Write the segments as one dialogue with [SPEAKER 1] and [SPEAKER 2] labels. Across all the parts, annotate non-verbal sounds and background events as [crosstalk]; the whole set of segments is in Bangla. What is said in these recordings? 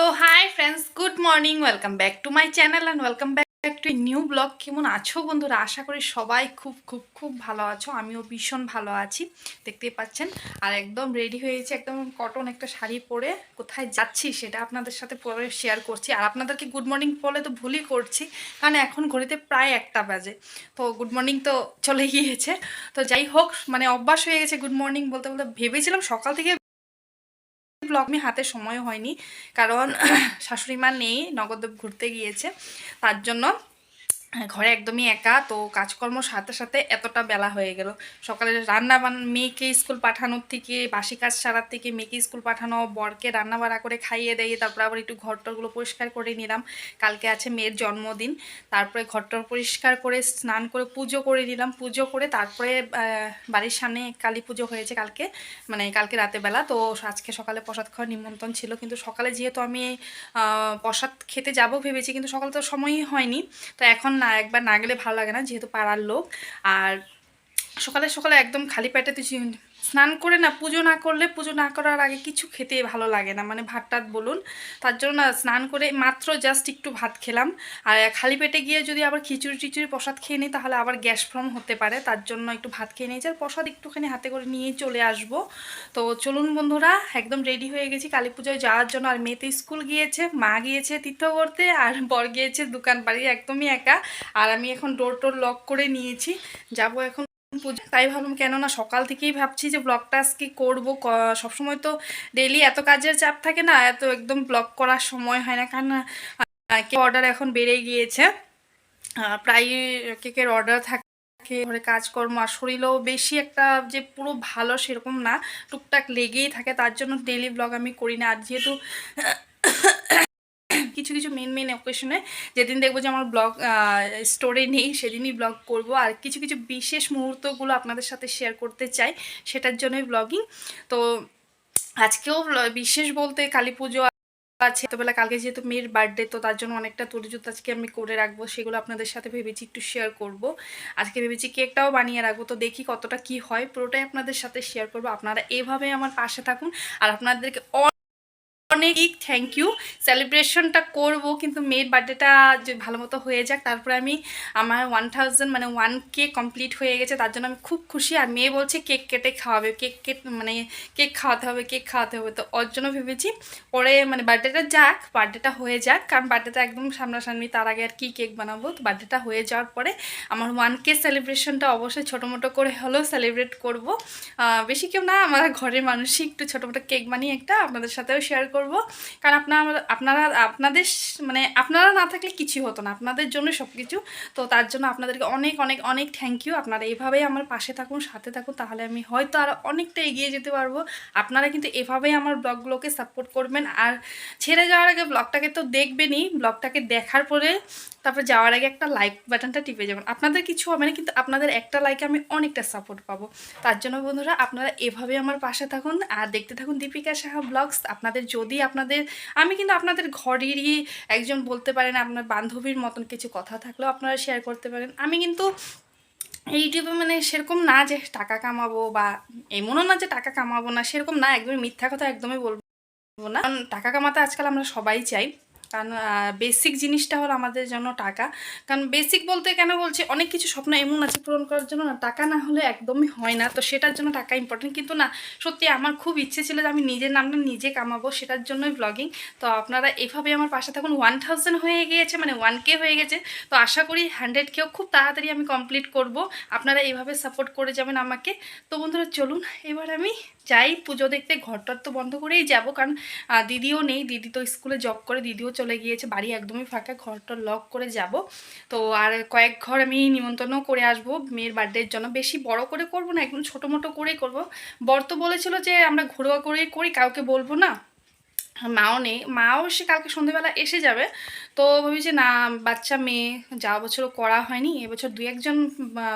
[SPEAKER 1] তো hi friends good morning welcome back to my channel and welcome back to new blog কেমন আছো বন্ধুরা? আশা করি সবাই খুব খুব খুব ভালো আছো। আমিও ভীষণ ভালো আছি, দেখতেই পাচ্ছেন। আর একদম রেডি হয়েছে, একদম কটন একটা শাড়ি পরে কোথায় যাচ্ছি সেটা আপনাদের সাথে পরে শেয়ার করছি। আর আপনাদেরকে গুড মর্নিং বলে তো ভুলই করছি, কারণ এখন ঘড়িতে প্রায় একটা বাজে। তো গুড মর্নিং তো চলে গিয়েছে। তো যাই হোক মানে অভ্যাস হয়ে গেছে গুড মর্নিং বলতে বলতে। ভেবেছিলাম সকাল থেকে ব্লগ আমি হাতে সময় হয়নি কারণ শাশুড়ি মা নেই নগরদেব ঘুরতে গিয়েছে তার জন্য ঘরে একদমই একা, তো কাজকর্ম সাথে সাথে এতটা বেলা হয়ে গেল। সকালে রান্না বান মেয়েকে স্কুল পাঠানোর থেকে, বাসি কাজ সারার থেকে মেয়েকে স্কুল পাঠানো, বরকে রান্না বাড়া করে খাইয়ে দেয়, তারপর আবার একটু ঘরটরগুলো পরিষ্কার করে নিলাম। কালকে আছে মেয়ের জন্মদিন, তারপরে ঘরটর পরিষ্কার করে, স্নান করে পুজো করে নিলাম। পুজো করে তারপরে বাড়ির সামনে কালী পুজো হয়েছে কালকে মানে কালকে রাতেবেলা তো আজকে সকালে প্রসাদ খাওয়ার নিমন্ত্রণ ছিল। কিন্তু সকালে যেহেতু আমি প্রসাদ খেতে যাব ভেবেছি, কিন্তু সকালে তো সময়ই হয়নি। তো এখন না, একবার না গেলে ভালো লাগে না, যেহেতু পাড়ার লোক। আর সকালে সকালে একদম খালি পেটে তুই স্নান করে না, পুজো না করলে পুজো না করার আগে কিছু খেতে ভালো লাগে না। মানে ভাত টাত বলুন, তার জন্য না স্নান করে মাত্র জাস্ট একটু ভাত খেলাম। আর খালি পেটে গিয়ে যদি আবার খিচুড়ি টিচুড়ি প্রসাদ খেয়ে নিই, তাহলে আবার গ্যাস ফর্ম হতে পারে। তার জন্য একটু ভাত খেয়ে নিয়েছি আর প্রসাদ একটুখানি হাতে করে নিয়ে চলে আসব। তো চলুন বন্ধুরা, একদম রেডি হয়ে গেছি। কালী পুজোয় যাওয়ার জন্য আর মেয়েতে স্কুল গিয়েছে, মা গিয়েছে তীর্থ করতে আর বর গিয়েছে দোকান বাড়ি একদমই একা। আর আমি এখন ডোর টোর লক করে নিয়েছি। যাব এখন পুজো, তাই ভাবলাম কেননা সকাল থেকেই ভাবছি যে ব্লগটা আজকে করব। সবসময় তো ডেলি এত কাজের চাপ থাকে না, এত একদম ব্লগ করার সময় হয় না। কারণ অর্ডার এখন বেড়ে গিয়েছে। প্রায় কেকের অর্ডার থাকে, ঘরে কাজকর্ম আর শরীরও বেশি একটা যে পুরো ভালো সেরকম না, টুকটাক লেগেই থাকে। তার জন্য ডেলি ব্লগ আমি করি না। আর যেহেতু কিছু কিছু মেন মেন অকেশনে যেদিন দেখব যে আমার ব্লগ স্টোরে নেই, সেদিনই ব্লগ করব। আর কিছু কিছু বিশেষ মুহূর্তগুলো আপনাদের সাথে শেয়ার করতে চাই, সেটার জন্যই ব্লগিং তো আজকেও বিশেষ বলতে কালী পুজো আছে ছোটোবেলা কালকে যেহেতু মেয়ের বার্থডে তো তার জন্য অনেকটা তরিজুত আজকে আমি করে রাখব, সেগুলো আপনাদের সাথে ভেবেছি একটু শেয়ার করব। আজকে ভেবেছি কেকটাও বানিয়ে রাখব, তো দেখি কতটা কি হয়। পুরোটাই আপনাদের সাথে শেয়ার করব। আপনারা এভাবে আমার পাশে থাকুন। আর আপনাদেরকে অনেক থ্যাংক ইউ সেলিব্রেশনটা করব, কিন্তু মেয়ের বার্থডেটা ভালো মতো হয়ে যাক, তারপরে আমি আমার ওয়ান থাউজেন্ড মানে ওয়ান কে কমপ্লিট হয়ে গেছে, তার জন্য আমি খুব খুশি। আর মেয়ে বলছে কেক কেটে খাওয়াবে কেক কেট মানে কেক খাওয়াতে হবে কেক খাওয়াতে হবে। তো ওর জন্য ভেবেছি পরে মানে বার্থডেটা যাক বার্থডেটা হয়ে যাক, কারণ বার্থডেটা একদম সামনাসামনি তার আগে আর কি কেক বানাবো। তো বার্থডেটা হয়ে যাওয়ার পরে আমার ওয়ান কে সেলিব্রেশনটা অবশ্যই ছোটো মোটো করে হলেও সেলিব্রেট করব। বেশি কেউ না, আমার ঘরের মানুষই একটু ছোটো মোটো কেক বানিয়ে একটা আপনাদের সাথেও শেয়ার করব। কারণ আপনার আপনারা, আপনাদের মানে আপনারা না থাকলে কিছু হতো না। আপনাদের জন্য সব কিছু তো তার জন্য আপনাদেরকে অনেক অনেক অনেক থ্যাংক ইউ আপনারা এইভাবেই আমার পাশে থাকুন, সাথে থাকুন, তাহলে আমি হয়তো আরও অনেকটা এগিয়ে যেতে পারব। আপনারা কিন্তু এভাবেই আমার ব্লগগুলোকে সাপোর্ট করবেন। আর ছেড়ে যাওয়ার আগে ব্লগটাকে তো দেখবেনই। ব্লগটাকে দেখার পরে তারপর যাওয়ার আগে একটা লাইক বাটনটা টিপে যাবেন। আপনাদের কিছু হবে না, কিন্তু আপনাদের একটা লাইকে আমি অনেকটা সাপোর্ট পাবো। তার জন্য বন্ধুরা, আপনারা এভাবে আমার পাশে থাকুন। আর দেখতে থাকুন দীপিকা সাহা ব্লগস। আপনাদের যদি আপনাদের, আমি কিন্তু আপনাদের ঘরেরই একজন বলতে পারেন, আপনার বান্ধবীর মতন কিছু কথা থাকলেও আপনারা শেয়ার করতে পারেন। আমি কিন্তু ইউটিউবে মানে সেরকম না যে টাকা কামাবো বা এমনও না যে টাকা কামাবো না, সেরকম না, একদমই মিথ্যা কথা একদমই বলব না। টাকা কামাতে আজকাল আমরা সবাই চাই। কারণ বেসিক জিনিসটা হলো আমাদের জন্য টাকা। কারণ বেসিক বলতে কেন বলছি, অনেক কিছু স্বপ্ন এমন আছে পূরণ করার জন্য না, টাকা না হলে একদমই হয় না। তো সেটার জন্য টাকা ইম্পর্টেন্ট কিন্তু না, সত্যি আমার খুব ইচ্ছে ছিল যে আমি নিজের নামটা নিজে কামাবো, সেটার জন্যই ব্লগিং তো আপনারা এভাবে আমার পাশে থাকুন। ওয়ান থাউজেন্ড হয়ে গিয়েছে মানে ওয়ান কে হয়ে গেছে। তো আশা করি হান্ড্রেড কেও খুব তাড়াতাড়ি আমি কমপ্লিট করব। আপনারা এইভাবে সাপোর্ট করে যাবেন আমাকে। তো বন্ধুরা, চলুন, এবার আমি যাই, পুজো দেখতে ঘরটার তো বন্ধ করেই যাব, কারণ দিদিও নেই, দিদি তো স্কুলে জব করে, দিদিও চলে গিয়েছে, বাড়ি একদমই ফাঁকা, ঘরটা লক করে যাব। তো আর কয়েক ঘর আমি নিমন্ত্রণও করে আসব, মেয়ের বার্থডের জন্য। বেশি বড় করে করব না, একদম ছোটো মোটো করেই করব। বর তো বলেছিল যে, আমরা ঘরোয়া করেই করি, কাউকে বলব না। মাও নেই। মাও সে কালকে সন্ধ্যেবেলা এসে যাবে। তো ভাবি যে না, বাচ্চা মেয়ে, যা বছরও করা হয়নি, এবছর দু একজন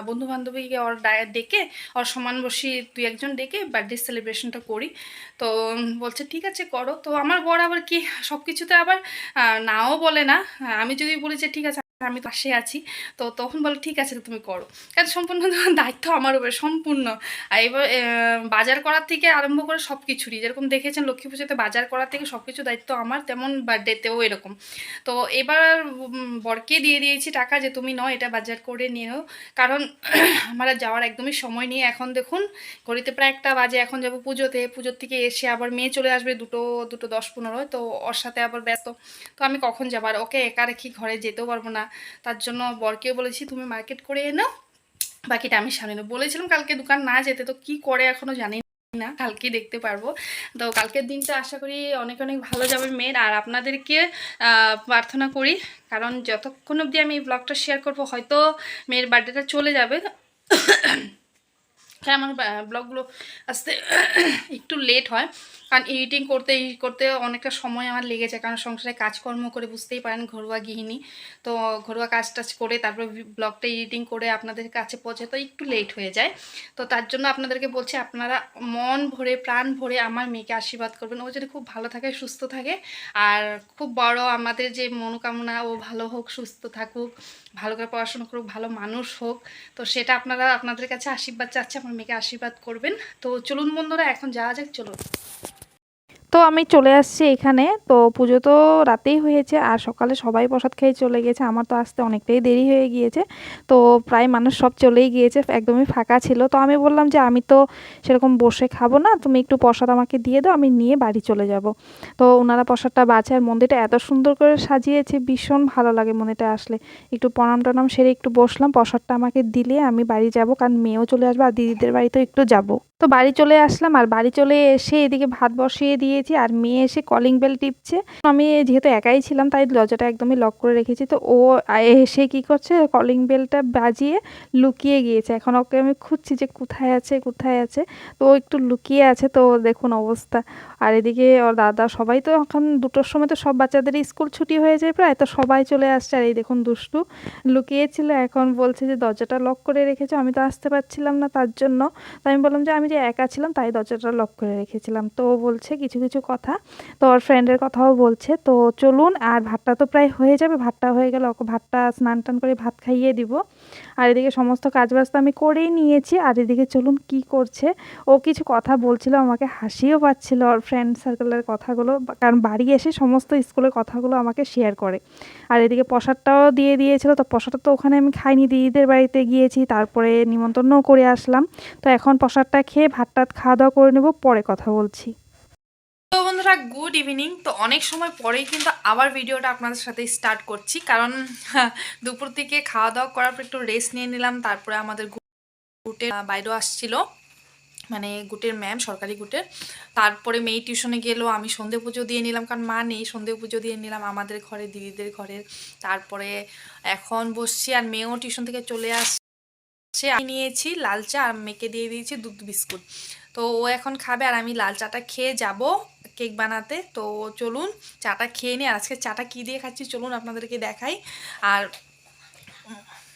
[SPEAKER 1] বন্ধু বান্ধবীকে ওর ডেকে, ওর সমান বসি দুই একজন ডেকে বার্থডে সেলিব্রেশনটা করি। তো বলছে, ঠিক আছে, করো। তো আমার বর আবার কি সব কিছুতে আবার নাও বলে না। আমি যদি বলি যে, ঠিক আছে আমি পাশে আছি। তো তখন বলো, ঠিক আছে তুমি করো। কারণ সম্পূর্ণ দায়িত্ব আমার উপরে, সম্পূর্ণ। আর এবার বাজার করার থেকে আরম্ভ করে সব কিছুরই যেরকম দেখেছেন লক্ষ্মী পুজোতে বাজার করার থেকে সব কিছু দায়িত্ব আমার, তেমন বার্থডেতেও এরকম। তো এবার বরকে দিয়ে দিয়েছি টাকা যে, তুমি নয় এটা বাজার করে নিও। কারণ [clears throat] আমার যাওয়ার একদমই সময় নেই। এখন দেখুন, ঘড়িতে প্রায় একটা বাজে, এখন যাব পুজোতে। পুজোর থেকে এসে আবার মেয়ে চলে আসবে দুটো দুটো দশ পনেরো তো ওর সাথে আবার ব্যস্ত। তো আমি কখন যাব? আর ওকে একা রেখে ঘরে যেতেও পারব না। তার জন্য বরকেও বলেছি, তুমি মার্কেট করে এনো বাকিটা আমি সামনে বলেছিলাম কালকে দোকান না যেতে, তো কি করে এখনও জানি না কালকে দেখতে পারব। তো কালকের দিনটা আশা করি অনেক অনেক ভালো যাবে মেয়ের। আর আপনাদেরকে প্রার্থনা করি, কারণ যতক্ষণ অবধি আমি এই ব্লগটা শেয়ার করব, হয়তো মেয়ের বার্থডেটা চলে যাবে। কারণ আমার ব্লগগুলো আসতে [coughs] একটু লেট হয়। কারণ এডিটিং করতে করতে অনেকটা সময় আমার লেগে যায় কারণ সংসারে কাজকর্ম করে বুঝতেই পারেন, ঘরোয়া গৃহিণী। তো ঘরোয়া কাজ টাজ করে তারপরে ব্লগটা এডিটিং করে আপনাদের কাছে পৌঁছে তো একটু লেট হয়ে যায়। তো তার জন্য আপনাদেরকে বলছি, আপনারা মন ভরে, প্রাণ ভরে আমার মেয়েকে আশীর্বাদ করবেন। ও যদি খুব ভালো থাকে, সুস্থ থাকে। আর খুব বড় আমাদের যে মনোকামনা, ও ভালো হোক, সুস্থ থাকুক, ভালো করে পড়াশোনা করুক, ভালো মানুষ হোক, তো সেটা আপনারা, আপনাদের কাছে আশীর্বাদ চাচ্ছে। আমার মেয়েকে আশীর্বাদ করবেন। তো চলুন বন্ধুরা এখন যাওয়া যাক চলুন।
[SPEAKER 2] তো আমি চলে আসছি এখানে। তো পুজো তো রাতেই হয়েছে, আর সকালে সবাই প্রসাদ খেয়ে চলে গেছে। আমার তো আসতে অনেকটাই দেরি হয়ে গিয়েছে। তো প্রায় মানুষ সব চলেই গিয়েছে, একদমই ফাঁকা ছিল। তো আমি বললাম যে, আমি তো সেরকম বসে খাব না, তুমি একটু প্রসাদ আমাকে দিয়ে দাও, আমি নিয়ে বাড়ি চলে যাব। তো ওনারা প্রসাদটা বাঁচে আর মন্দিরটা এত সুন্দর করে সাজিয়েছে, ভীষণ ভালো লাগে মন্দিরটা আসলে। একটু প্রণাম টনাম সেরে একটু বসলাম, প্রসাদটা আমাকে দিলে আমি বাড়ি যাব, কারণ মেয়েও চলে আসবে, আর দিদিদের বাড়িতেও একটু যাব। তো বাড়ি চলে আসলাম আর বাড়ি চলে এসে এদিকে ভাত বসিয়ে দিয়েছি আর মেয়ে এসে কলিং বেল টিপছে। আমি যেহেতু একাই ছিলাম, তাই দরজাটা একদমই লক করে রেখেছি। তো ও এসে কি করছে? কলিং বেলটা বাজিয়ে লুকিয়ে গিয়েছে। এখন ওকে আমি খুঁজছি যে কোথায় আছে কোথায় আছে। তো ও একটু লুকিয়ে আছে, তো দেখুন অবস্থা। আর এদিকে ওর দাদা, সবাই তো এখন দুটোর সময় তো সব বাচ্চাদেরই স্কুল ছুটি হয়ে যায় প্রায়, তো সবাই চলে আসছে। আর এই দেখুন দুষ্টু লুকিয়েছিল, এখন বলছে যে দরজাটা লক করে রেখেছো। আমি তো আসতে পারছিলাম না তার জন্য। তো আমি বললাম যে আমি যে একা ছিলাম তাই দরজাটা লক করে রেখেছিলাম। তো বলছে কিছু কিছু কথা। তো ওর ফ্রেন্ডের কথাও বলছে। তো চলুন, আর ভাতটা তো প্রায় হয়ে যাবে, ভাতটা হয়ে গেলে। ওকে ভাতটা স্নান টান করে ভাত খাইয়ে দিব। আর এদিকে সমস্ত কাজ বাজ তো আমি করেই নিয়েছি। আর এদিকে চলুন কি করছে? ও কিছু কথা বলছিল, আমাকে হাসিও পাচ্ছিল ওর ফ্রেন্ড সার্কেলের কথাগুলো। কারণ বাড়ি এসে সমস্ত স্কুলের কথাগুলো আমাকে শেয়ার করে। আর এদিকে প্রসাদটাও দিয়ে দিয়েছিল। তো প্রসাদটা তো ওখানে আমি খাইনি। দিদিদের বাড়িতে গিয়েছি। তারপরে নিমন্ত্রণও করে আসলাম। তো এখন প্রসাদটা খেয়ে ভাত টাত খাওয়া দাওয়া করে নেব পরে কথা বলছি।
[SPEAKER 1] তো বন্ধুরা গুড ইভিনিং তো অনেক সময় পরেই কিন্তু আবার ভিডিওটা আপনাদের সাথে স্টার্ট করছি। কারণ হ্যাঁ, দুপুর থেকে খাওয়া দাওয়া করার পর একটু রেস্ট নিয়ে নিলাম। তারপরে আমাদের গুটের বাইরেও আসছিল। মানে গুটের ম্যাম সরকারি গুটের। তারপরে মেয়ে টিউশনে গেলো। আমি সন্ধে পুজো দিয়ে নিলাম কারণ মা নেই। সন্ধে পুজো দিয়ে নিলাম আমাদের ঘরে দিদিদের ঘরের। তারপরে এখন বসছি আর মেয়েও টিউশন থেকে চলে আসছে আমি নিয়েছি লাল চা আর মেয়েকে দিয়ে দিয়েছি দুধ বিস্কুট। তো ও এখন খাবে আর আমি লাল চাটা খেয়ে যাব কেক বানাতে। তো চলুন চাটা খেয়ে নিই। আর আজকে চাটা কী দিয়ে খাচ্ছি চলুন আপনাদেরকে দেখাই। আর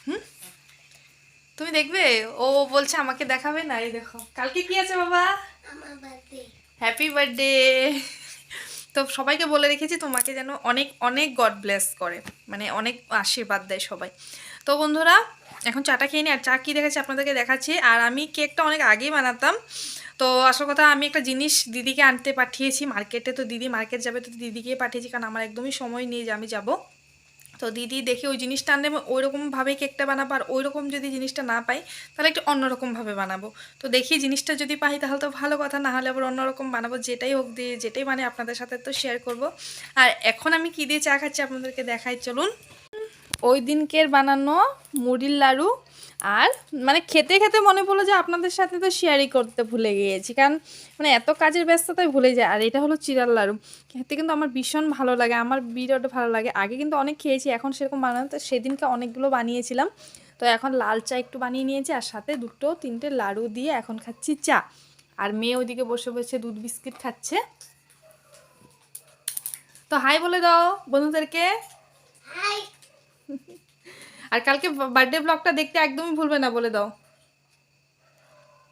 [SPEAKER 1] হুম? তুমি দেখবে? ও বলছে আমাকে দেখাবে না এই দেখো। কালকে কি আছে বাবা? হ্যাপি বার্থডে তো সবাইকে বলে রেখেছি তোমাকে যেন অনেক অনেক গড ব্লেস করে। মানে অনেক আশীর্বাদ দেয় সবাই। তো বন্ধুরা, এখন চাটা খেয়ে নি, আর চা কী দেখাচ্ছি আপনাদেরকে দেখাচ্ছি। আর আমি কেকটা অনেক আগেই বানাতাম। তো আসল কথা, আমি একটা জিনিস দিদিকে আনতে পাঠিয়েছি, মার্কেটে। তো দিদি মার্কেট যাবে, তো দিদিকে পাঠিয়েছি, কারণ আমার একদমই সময় নেই যে আমি যাব। তো দিদি দেখে ওই জিনিসটা আনলে আমি ওই রকমভাবে কেকটা বানাবো আর ওই রকম যদি জিনিসটা না পাই, তাহলে একটু অন্যরকমভাবে বানাবো। তো দেখি জিনিসটা যদি পাই, তাহলে তো ভালো কথা, না হলে আবার অন্যরকম বানাবো, যেটাই হোক দিয়ে যেটাই মানে আপনাদের সাথে তো শেয়ার করব। আর এখন আমি কী দিয়ে চা খাচ্ছি আপনাদেরকে দেখাই, চলুন। ওই দিনকের বানানো মুড়ির লাড়ু আর মানে খেতে খেতে মনে পড়ল যে আপনাদের সাথে তো শেয়ারই করতে ভুলে গিয়েছি। কারণ মানে এত কাজের ব্যস্ততায় ভুলে যায়। আর এটা হলো চিরার লাড়ু। খেতে কিন্তু আমার ভীষণ ভালো লাগে। আমার বিরাট ভালো লাগে। আগে কিন্তু অনেক খেয়েছি এখন সেরকম বানানো তো সেদিনকে অনেকগুলো বানিয়েছিলাম। তো এখন লাল চা একটু বানিয়ে নিয়েছি আর সাথে দুটো তিনটে লাড়ু দিয়ে এখন খাচ্ছি চা। আর মেয়ে ওইদিকে বসে বসে দুধ বিস্কিট খাচ্ছে। তো হাই বলে দাও বন্ধুদেরকে। [laughs] আর কালকে বার্থডে ব্লগটা দেখতে একদমই ভুলবে না বলে দাও।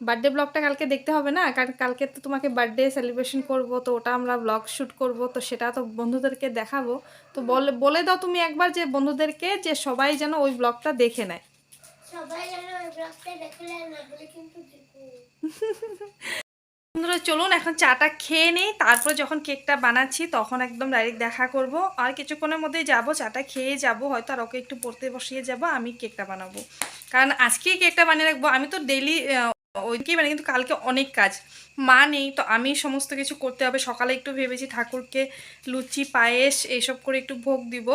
[SPEAKER 3] বার্থডে ব্লগটা কালকে দেখতে হবে না? কারণ কালকে তো তোমাকে বার্থডে সেলিব্রেশন করব তো ওটা আমরা ব্লগ শ্যুট করব তো সেটা তো বন্ধুদেরকে দেখাবো। তো বলে বলে দাও তুমি একবার যে বন্ধুদেরকে যে সবাই যেন ওই ব্লগটা দেখে নেয়।
[SPEAKER 4] সবাই যেন ওই ব্লগটা দেখলে না বলে কিন্তু দেখো। [laughs]
[SPEAKER 3] বন্ধুরা, চলুন এখন চাটা খেয়ে নেই। তারপর যখন কেকটা বানাচ্ছি, তখন একদম ডাইরেক্ট দেখা করব। আর কিছুক্ষণের মধ্যেই যাব, চাটা খেয়ে যাব। হয়তো আর ওকে একটু পড়তে বসিয়ে যাব, আমি কেকটা বানাবো। কারণ আজকেই কেকটা বানিয়ে রাখব। আমি তো ডেলি ওইকেই বানাই, কিন্তু কালকে অনেক কাজ। মা নেই, তো আমি সমস্ত কিছু করতে হবে। সকালে একটু ভেবেছি ঠাকুরকে লুচি, পায়েস এইসব করে একটু ভোগ দিব।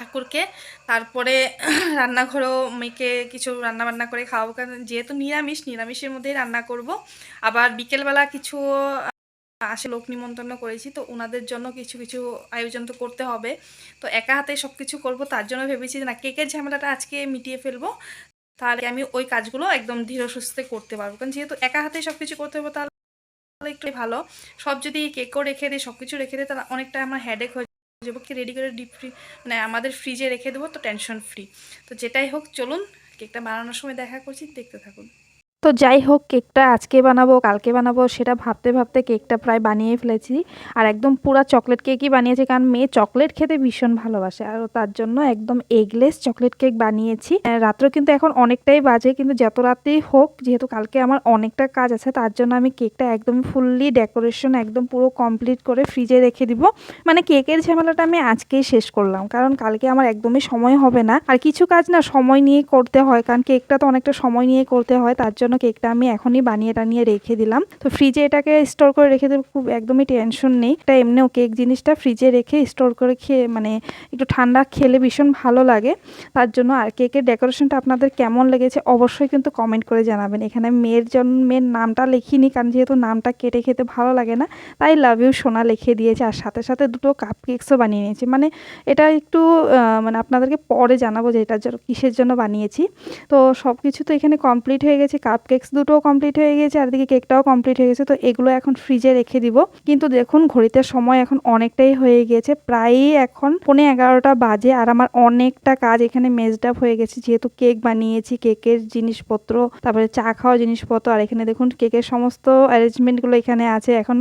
[SPEAKER 3] ঠাকুরকে। তারপরে [clears throat] রান্নাঘরেও মেয়েকে কিছু রান্না বান্না করে খাওয়াবো। কারণ যেহেতু নিরামিষ, নিরামিষের মধ্যেই রান্না করব। আবার বিকেলবেলা কিছু আসে লোক নিমন্ত্রণ করেছি। তো ওনাদের জন্য কিছু কিছু আয়োজন তো করতে হবে। তো একা হাতে সব কিছু করব, তার জন্য ভেবেছি যে না, কেকের ঝামেলাটা আজকে মিটিয়ে ফেলব। তাহলে আমি ওই কাজগুলো একদম ধীর সুস্থে করতে পারব। কারণ যেহেতু একা হাতে সব কিছু করতে হবে, তাহলে একটু ভালো। সব যদি কেকও রেখে দিই সব কিছু রেখে দিই, তাহলে অনেকটা আমার হেডেক হয়ে যাব কি রেডি করে ডিপ ফ্রি মানে আমাদের ফ্রিজে রেখে দেবো, তো টেনশন ফ্রি তো যেটাই হোক, চলুন কেকটা বানানোর সময় দেখা করছি, দেখতে থাকুন।
[SPEAKER 1] তো যাই হোক, কেকটা আজকে বানাবো, কালকে বানাবো, সেটা ভাবতে ভাবতে কেকটা প্রায় বানিয়ে ফেলেছি। আর একদম পুরা চকলেট কেকই বানিয়েছি, কারণ মেয়ে চকলেট খেতে ভীষণ ভালোবাসে। আর তার জন্য একদম এগলেস চকলেট কেক বানিয়েছি। রাত্র কিন্তু এখন অনেকটাই বাজে, কিন্তু যত রাতেই হোক, যেহেতু কালকে আমার অনেকটা কাজ আছে, তার জন্য আমি কেকটা একদম ফুললি ডেকোরেশন একদম পুরো কমপ্লিট করে ফ্রিজে রেখে দিব। মানে কেকের ঝামেলাটা আমি আজকেই শেষ করলাম, কারণ কালকে আমার একদমই সময় হবে না। আর কিছু কাজ না, সময় নিয়ে করতে হয়, কারণ কেকটা তো অনেকটা সময় নিয়ে করতে হয়, তার জন্য কেকটা আমি এখনই বানিয়ে টানিয়ে রেখে দিলাম। তো ফ্রিজে এটাকে স্টোর করে রেখে দেবো, খুব একদমই টেনশন নেই। এটা এমনিও কেক জিনিসটা ফ্রিজে রেখে স্টোর করে খেয়ে মানে একটু ঠান্ডা খেলে ভীষণ ভালো লাগে। তার জন্য আর কেকের ডেকোরেশনটা আপনাদের কেমন লেগেছে অবশ্যই কিন্তু কমেন্ট করে জানাবেন। এখানে মেয়ের জন্য মেয়ের নামটা লিখিনি, কারণ যেহেতু নামটা কেটে খেতে ভালো লাগে না, তাই লাভ ইউ সোনা লিখে দিয়েছে। আর সাথে সাথে দুটো কাপ কেকসও বানিয়ে নিয়েছি। মানে এটা একটু মানে আপনাদেরকে পরে জানাব যে এটার জন্য কিসের জন্য বানিয়েছি। তো সব কিছু তো এখানে কমপ্লিট হয়ে গেছে। কাপ কেকস দুটোও কমপ্লিট হয়ে গেছে আর এদিকে কেকটাও কমপ্লিট হয়ে গেছে, তো এগুলো এখন ফ্রিজে রেখে দিব। কিন্তু দেখুন, ঘড়িতে সময় এখন অনেকটাই হয়ে গেছে প্রায়ই এখন পনে এগারোটা বাজে, আর আমার অনেকটা কাজ এখানে মেজড আপ হয়ে গেছে। যেহেতু কেক বানিয়েছি কেকের জিনিসপত্র, তারপরে চা খাওয়া জিনিসপত্র, আর এখানে দেখুন কেকের সমস্ত অ্যারেঞ্জমেন্টগুলো এখানে আছে। এখন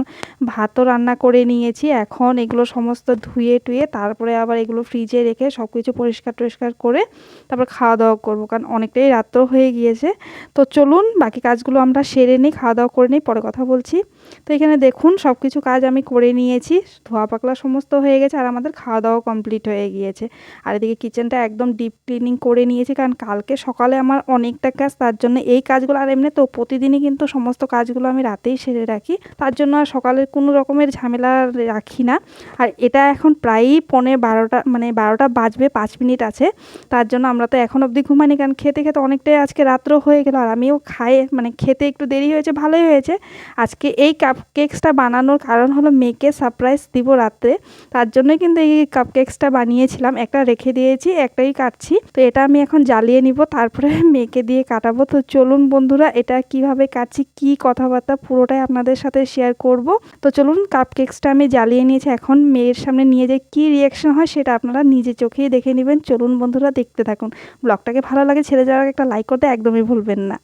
[SPEAKER 1] ভাতও রান্না করে নিয়েছি, এখন এগুলো সমস্ত ধুয়ে টুয়ে, তারপরে আবার এগুলো ফ্রিজে রেখে সব কিছু পরিষ্কার টরিষ্কার করে, তারপর খাওয়া দাওয়া করব। কারণ অনেকটাই রাত্র হয়ে গিয়েছে। তো চলুন বাকি কাজগুলো আমরা সেরে নিই খাওয়া দাওয়া করে নিই, পরে কথা বলছি। তো এখানে দেখুন সব কিছু কাজ আমি করে নিয়েছি। ধোয়া পাকলা সমস্ত হয়ে গেছে আর আমাদের খাওয়া দাওয়া কমপ্লিট হয়ে গিয়েছে। আর এদিকে কিচেনটা একদম ডিপ ক্লিনিং করে নিয়েছি কারণ কালকে সকালে আমার অনেকটা কাজ, তার জন্য এই কাজগুলো আর এমনি তো প্রতিদিনই কিন্তু সমস্ত কাজগুলো আমি রাতেই সেরে রাখি। তার জন্য আর সকালের কোনো রকমের ঝামেলা রাখি না। আর এটা এখন প্রায়ই পৌনে বারোটা মানে বারোটা বাজবে, পাঁচ মিনিট আছে। তার জন্য আমরা তো এখন অবধি ঘুমাইনি কারণ খেতে খেতে অনেকটাই আজকে রাত্র হয়ে গেল। আর আমিও খাই মানে খেতে একটু দেরি হয়েছে, ভালোই হয়েছে। আজকে এই কাপ কেকসটা বানানোর কারণ হলো মেয়েকে সারপ্রাইজ দিব রাত্রে। তার জন্যই কিন্তু এই কাপ কেকসটা বানিয়েছিলাম। একটা রেখে দিয়েছি, একটাই কাটছি। তো এটা আমি এখন জ্বালিয়ে নিব, তারপরে মেয়েকে দিয়ে কাটাবো। তো চলুন বন্ধুরা, এটা কীভাবে কাটছি, কি কথাবার্তা পুরোটাই আপনাদের সাথে শেয়ার করব। তো চলুন কাপ কেকসটা আমি জ্বালিয়ে নিয়েছি। এখন মেয়ের সামনে নিয়ে যে কি রিয়াকশন হয় সেটা আপনারা নিজে চোখেই দেখে নেবেন। চলুন বন্ধুরা, দেখতে থাকুন। ব্লগটাকে ভালো লাগে, ছেড়ে যাওয়ার একটা লাইক করতে একদমই ভুলবেন না।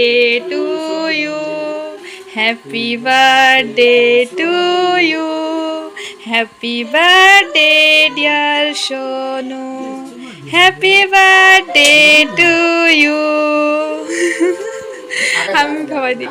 [SPEAKER 3] Birthday to you. Happy birthday to you. Happy birthday, dear Shonu. Happy birthday to you. আমি খাওয়াই দিই